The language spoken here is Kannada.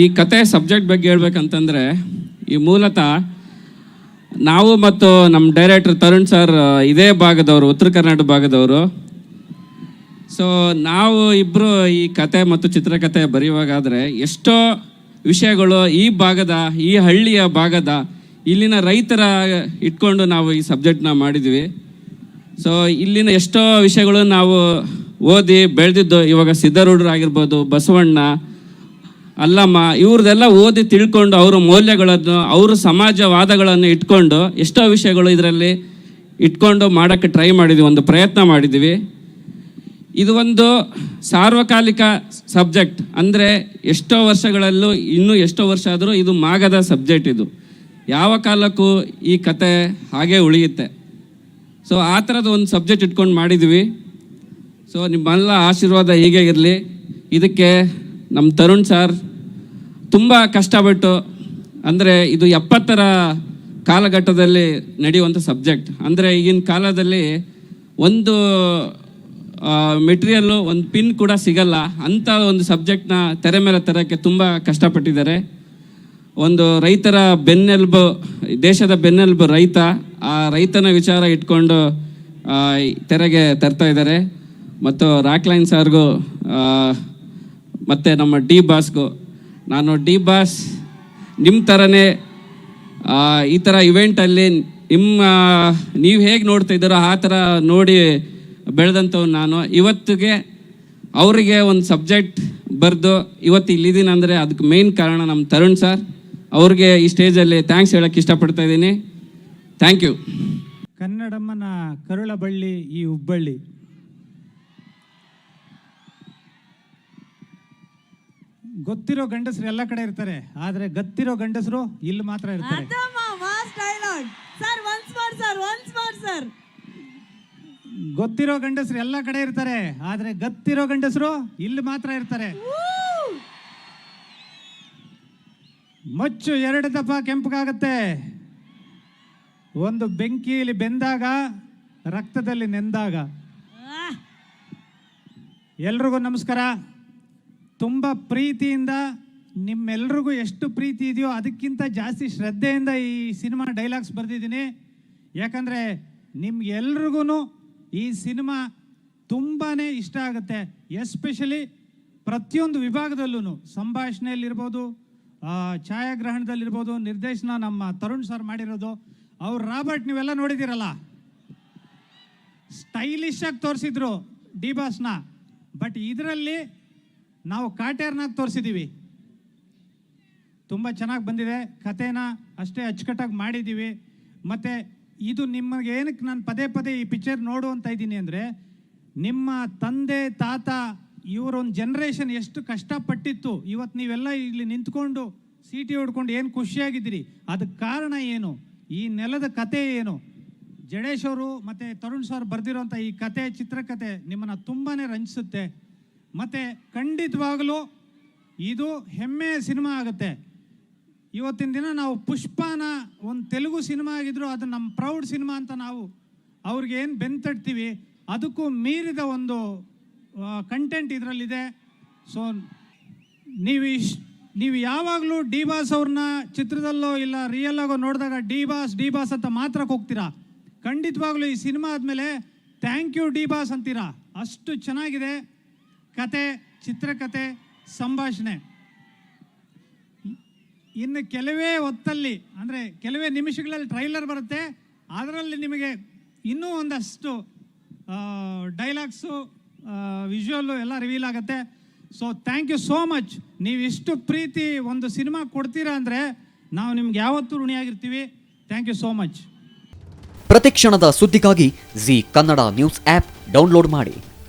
ಈ ಕತೆ ಸಬ್ಜೆಕ್ಟ್ ಬಗ್ಗೆ ಹೇಳ್ಬೇಕಂತಂದರೆ, ಈ ಮೂಲತಃ ನಾವು ಮತ್ತು ನಮ್ಮ ಡೈರೆಕ್ಟರ್ ತರುಣ್ ಸರ್ ಇದೇ ಭಾಗದವರು, ಉತ್ತರ ಕರ್ನಾಟಕ ಭಾಗದವರು. ಸೊ ನಾವು ಇಬ್ಬರು ಈ ಕತೆ ಮತ್ತು ಚಿತ್ರಕಥೆ ಬರೆಯುವಾಗಾದರೆ, ಎಷ್ಟೋ ವಿಷಯಗಳು ಈ ಭಾಗದ, ಈ ಹಳ್ಳಿಯ ಭಾಗದ, ಇಲ್ಲಿನ ರೈತರ ಇಟ್ಕೊಂಡು ನಾವು ಈ ಸಬ್ಜೆಕ್ಟ್ನ ಮಾಡಿದ್ವಿ. ಸೊ ಇಲ್ಲಿನ ಎಷ್ಟೋ ವಿಷಯಗಳು ನಾವು ಓದಿ, ಬೆಳೆದಿದ್ದು, ಇವಾಗ ಸಿದ್ಧಾರೂಢರಾಗಿರ್ಬೋದು, ಬಸವಣ್ಣ ಅಲ್ಲಮ್ಮ, ಇವ್ರದೆಲ್ಲ ಓದಿ ತಿಳ್ಕೊಂಡು ಅವರ ಮೌಲ್ಯಗಳನ್ನು ಅವರ ಸಮಾಜವಾದಗಳನ್ನು ಇಟ್ಕೊಂಡು ಎಷ್ಟೋ ವಿಷಯಗಳು ಇದರಲ್ಲಿ ಇಟ್ಕೊಂಡು ಮಾಡೋಕ್ಕೆ ಟ್ರೈ ಮಾಡಿದ್ವಿ, ಒಂದು ಪ್ರಯತ್ನ ಮಾಡಿದ್ವಿ. ಇದು ಒಂದು ಸಾರ್ವಕಾಲಿಕ ಸಬ್ಜೆಕ್ಟ್. ಅಂದರೆ ಎಷ್ಟೋ ವರ್ಷಗಳಲ್ಲೂ, ಇನ್ನೂ ಎಷ್ಟೋ ವರ್ಷ ಆದರೂ ಇದು ಮಾಗದ ಸಬ್ಜೆಕ್ಟ್ ಇದು. ಯಾವ ಕಾಲಕ್ಕೂ ಈ ಕತೆ ಹಾಗೆ ಉಳಿಯುತ್ತೆ. ಸೊ ಆ ಥರದ ಒಂದು ಸಬ್ಜೆಕ್ಟ್ ಇಟ್ಕೊಂಡು ಮಾಡಿದ್ವಿ. ಸೊ ನಿಮ್ಮೆಲ್ಲ ಆಶೀರ್ವಾದ ಹೀಗೆ ಇರಲಿ. ಇದಕ್ಕೆ ನಮ್ಮ ತರುಣ್ ಸರ್ ತುಂಬ ಕಷ್ಟಪಟ್ಟು, ಅಂದರೆ ಇದು ಎಪ್ಪತ್ತರ ಕಾಲಘಟ್ಟದಲ್ಲಿ ನಡೆಯುವಂಥ ಸಬ್ಜೆಕ್ಟ್. ಅಂದರೆ ಈಗಿನ ಕಾಲದಲ್ಲಿ ಒಂದು ಮೆಟೀರಿಯಲ್ಲು ಒಂದು ಪಿನ್ ಕೂಡ ಸಿಗಲ್ಲ. ಅಂಥ ಒಂದು ಸಬ್ಜೆಕ್ಟ್ನ ತೆರೆ ಮೇಲೆ ತರೋಕ್ಕೆ ತುಂಬ ಕಷ್ಟಪಟ್ಟಿದ್ದಾರೆ. ಒಂದು ರೈತರ ಬೆನ್ನೆಲುಬು, ದೇಶದ ಬೆನ್ನೆಲುಬು ರೈತ, ಆ ರೈತನ ವಿಚಾರ ಇಟ್ಕೊಂಡು ತೆರೆಗೆ ತರ್ತಾ ಇದ್ದಾರೆ. ಮತ್ತು ರಾಕ್ಲೈನ್ ಸಾರ್ಗೂ ಮತ್ತು ನಮ್ಮ ಡಿ ಬಾಸ್ಗೂ ನಾನು ಡಿ ಬಾಸ್ ನಿಮ್ಮ ಥರನೇ ಈ ಥರ ಇವೆಂಟಲ್ಲಿ ನಿಮ್ಮ, ನೀವು ಹೇಗೆ ನೋಡ್ತಾ ಇದ್ದೀರೋ ಆ ಥರ ನೋಡಿ ಬೆಳೆದಂಥವ್ ನಾನು. ಇವತ್ತಿಗೆ ಅವರಿಗೆ ಒಂದು ಸಬ್ಜೆಕ್ಟ್ ಬರೆದು ಇವತ್ತು ಇಲ್ಲಿದ್ದೀನಿ ಅಂದರೆ ಅದಕ್ಕೆ ಮೇನ್ ಕಾರಣ ನಮ್ಮ ತರುಣ್ ಸರ್ ಅವ್ರಿಗೆ ಈ ಸ್ಟೇಜಲ್ಲಿ ಥ್ಯಾಂಕ್ಸ್ ಹೇಳೋಕ್ಕೆ ಇಷ್ಟಪಡ್ತಾ ಇದ್ದೀನಿ. ಥ್ಯಾಂಕ್ ಯು ಕನ್ನಡಮ್ಮನ ಕರುಳಬಳ್ಳಿ ಈ ಹುಬ್ಬಳ್ಳಿ. ಗೊತ್ತಿರೋ ಗಂಡಸರು ಎಲ್ಲ ಕಡೆ ಇರ್ತಾರೆ ಆದ್ರೆ ಗತ್ತಿರೋ ಗಂಡಸರು ಇಲ್ಲಿ ಮಾತ್ರ ಇರ್ತಾರೆ. ಅದಮ್ಮ mass dialogue sir once more sir once more sir ಗೊತ್ತಿರೋ ಗಂಡಸರು ಎಲ್ಲ ಕಡೆ ಇರ್ತಾರೆ ಆದ್ರೆ ಗತ್ತಿರೋ ಗಂಡಸರು ಇಲ್ಲಿ ಮಾತ್ರ ಇರ್ತಾರೆ. ಮಚ್ಚು ಎರಡು ದಪ್ಪ ಕೆಂಪಗಾಗತ್ತೆ. ಒಂದು ಬೆಂಕಿಯಲ್ಲಿ ಬೆಂದಾಗ ರಕ್ತದಲ್ಲಿ ನೆಂದಾಗ. ಎಲ್ರಿಗೂ ನಮಸ್ಕಾರ. ತುಂಬ ಪ್ರೀತಿಯಿಂದ ನಿಮ್ಮೆಲ್ರಿಗೂ ಎಷ್ಟು ಪ್ರೀತಿ ಇದೆಯೋ ಅದಕ್ಕಿಂತ ಜಾಸ್ತಿ ಶ್ರದ್ಧೆಯಿಂದ ಈ ಸಿನಿಮಾ ಡೈಲಾಗ್ಸ್ ಬರೆದಿದ್ದೀನಿ. ಯಾಕಂದರೆ ನಿಮ್ಗೆಲ್ರಿಗೂ ಈ ಸಿನಿಮಾ ತುಂಬಾ ಇಷ್ಟ ಆಗುತ್ತೆ. ಎಸ್ಪೆಷಲಿ ಪ್ರತಿಯೊಂದು ವಿಭಾಗದಲ್ಲೂ ಸಂಭಾಷಣೆಯಲ್ಲಿರ್ಬೋದು ಛಾಯಾಗ್ರಹಣದಲ್ಲಿರ್ಬೋದು, ನಿರ್ದೇಶನ ನಮ್ಮ ತರುಣ್ ಸರ್ ಮಾಡಿರೋದು. ಅವ್ರು ರಾಬರ್ಟ್, ನೀವೆಲ್ಲ ನೋಡಿದ್ದೀರಲ್ಲ? ಸ್ಟೈಲಿಶ್ ಆಗಿ ತೋರಿಸಿದ್ರು ಡಿ ಬಾಸ್ನ. ಬಟ್ ಇದರಲ್ಲಿ ನಾವು ಕಾಟೇರ್ನಾಗ ತೋರಿಸಿದ್ದೀವಿ ತುಂಬ ಚೆನ್ನಾಗಿ ಬಂದಿದೆ. ಕಥೆನ ಅಷ್ಟೇ ಅಚ್ಚುಕಟ್ಟಾಗಿ ಮಾಡಿದ್ದೀವಿ ಮತ್ತು ಇದು ನಿಮಗೆ ಏನಕ್ಕೆ ನಾನು ಪದೇ ಪದೇ ಈ ಪಿಕ್ಚರ್ ನೋಡು ಅಂತ ಇದ್ದೀನಿ ಅಂದರೆ, ನಿಮ್ಮ ತಂದೆ, ತಾತ ಇವರೊಂದು ಜನ್ರೇಷನ್ ಎಷ್ಟು ಕಷ್ಟಪಟ್ಟಿತ್ತು. ಇವತ್ತು ನೀವೆಲ್ಲ ಇಲ್ಲಿ ನಿಂತ್ಕೊಂಡು ಸೀಟಿ ಹೊಡ್ಕೊಂಡು ಏನು ಖುಷಿಯಾಗಿದ್ದೀರಿ? ಅದಕ್ಕೆ ಕಾರಣ ಏನು? ಈ ನೆಲದ ಕತೆ ಏನು? ಜಡೇಶ್ ಅವರು ಮತ್ತು ತರುಣ್ ಸರ್ ಬರೆದಿರೋಂಥ ಈ ಕತೆ ಚಿತ್ರಕತೆ ನಿಮ್ಮನ್ನು ತುಂಬಾ ರಂಜಿಸುತ್ತೆ. ಮತ್ತು ಖಂಡಿತವಾಗಲೂ ಇದು ಹೆಮ್ಮೆಯ ಸಿನಿಮಾ ಆಗುತ್ತೆ. ಇವತ್ತಿನ ದಿನ ನಾವು ಪುಷ್ಪನ ಒಂದು ತೆಲುಗು ಸಿನಿಮಾ ಆಗಿದ್ರು ಅದು ನಮ್ಮ ಪ್ರೌಡ್ ಸಿನಿಮಾ ಅಂತ ನಾವು ಅವ್ರಿಗೆ ಏನು ಬೆಂತಟ್ತೀವಿ, ಅದಕ್ಕೂ ಮೀರಿದ ಒಂದು ಕಂಟೆಂಟ್ ಇದರಲ್ಲಿದೆ. ಸೊ ನೀವು ಇಶ್ ನೀವು ಯಾವಾಗಲೂ ಡಿ ಬಾಸ್ ಅವ್ರನ್ನ ಚಿತ್ರದಲ್ಲೋ ಇಲ್ಲ ರಿಯಲ್ ಆಗೋ ನೋಡಿದಾಗ ಡಿ ಬಾಸ್ ಡಿ ಬಾಸ್ ಅಂತ ಮಾತ್ರ ಹೋಗ್ತೀರಾ ಖಂಡಿತವಾಗ್ಲೂ ಈ ಸಿನಿಮಾ ಆದಮೇಲೆ ಥ್ಯಾಂಕ್ ಯು ಡಿ ಬಾಸ್ ಅಂತೀರಾ? ಅಷ್ಟು ಚೆನ್ನಾಗಿದೆ. ಕತೆ, ಚಿತ್ರಕತೆ, ಸಂಭಾಷಣೆ. ಇನ್ನು ಕೆಲವೇ ಹೊತ್ತಲ್ಲಿ, ಅಂದರೆ ಕೆಲವೇ ನಿಮಿಷಗಳಲ್ಲಿ ಟ್ರೈಲರ್ ಬರುತ್ತೆ. ಅದರಲ್ಲಿ ನಿಮಗೆ ಇನ್ನೂ ಒಂದಷ್ಟು ಡೈಲಾಗ್ಸು ವಿಜುವಲ್ಲು ಎಲ್ಲ ರಿವೀಲ್ ಆಗುತ್ತೆ. So thank you so much ನೀವು ಇಷ್ಟು ಪ್ರೀತಿ ಒಂದು ಸಿನಿಮಾ ಕೊಡ್ತೀರಾ ಅಂದರೆ ನಾವು ನಿಮ್ಗೆ ಯಾವತ್ತೂ ಋಣಿಯಾಗಿರ್ತೀವಿ. ಥ್ಯಾಂಕ್ ಯು ಸೋ ಮಚ್ ಪ್ರತಿಕ್ಷಣದ ಸುದ್ದಿಗಾಗಿ Zee Kannada news app download ಮಾಡಿ.